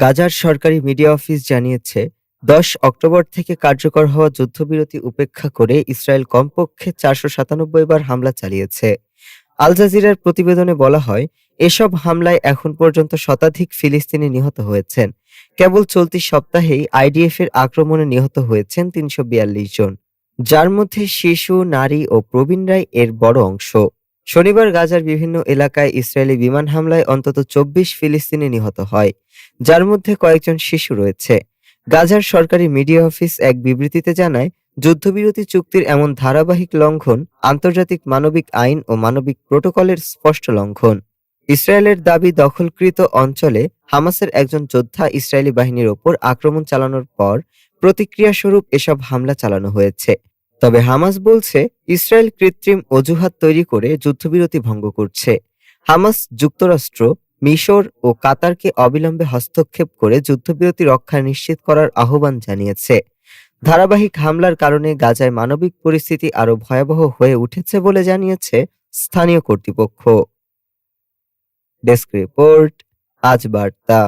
গাজার সরকারি media office জানিয়েছে, দশ অক্টোবর থেকে কার্যকর হওয়া যুদ্ধবিরতি উপেক্ষা করে ইসরায়েল কমপক্ষে চারশো সাতানব্বই বার হামলা চালিয়েছে। আল জাজিরার প্রতিবেদনে বলা হয়, এসব হামলায় এখন পর্যন্ত শতাধিক ফিলিস্তিনি নিহত হয়েছেন। কেবল চলতি সপ্তাহেই আইডিএফ এর আক্রমণে নিহত হয়েছেন তিনশো বিয়াল্লিশ জন। যার মধ্যে শিশু, নারী ও প্রবীণরাই এর বড় অংশ। শনিবার গাজার বিভিন্ন এলাকায় ইসরায়েলি বিমান হামলায় অন্তত চব্বিশ ফিলিস্তিনি নিহত হয়, যার মধ্যে কয়েকজন শিশু রয়েছে। গাজার সরকারি মিডিয়া অফিস এক বিবৃতিতে জানায়, যুদ্ধবিরতি চুক্তির এমন ধারাবাহিক লঙ্ঘন আন্তর্জাতিক মানবিক আইন ও মানবিক প্রোটোকলের স্পষ্ট লঙ্ঘন। ইসরায়েলের দাবি দখলকৃত অঞ্চলে হামাসের একজন যোদ্ধা ইসরায়েলি বাহিনীর ওপর আক্রমণ চালানোর পর প্রতিক্রিয়াস্বরূপ এসব হামলা চালানো হয়েছে। তবে হামাস বলছে, ইসরায়েল কৃত্রিম অজুহাত তৈরি করে যুদ্ধবিরতি ভঙ্গ করছে। হামাস যুক্তরাষ্ট্র, মিশর ও কাতারকে অবিলম্বে হস্তক্ষেপ করে যুদ্ধবিরতি রক্ষা নিশ্চিত করার আহ্বান জানিয়েছে। ধারাবাহিক হামলার কারণে গাজায় মানবিক পরিস্থিতি আরও ভয়াবহ হয়ে উঠেছে বলে জানিয়েছে স্থানীয় কর্তৃপক্ষ। ডেস্ক রিপোর্ট, আজ বার্তা।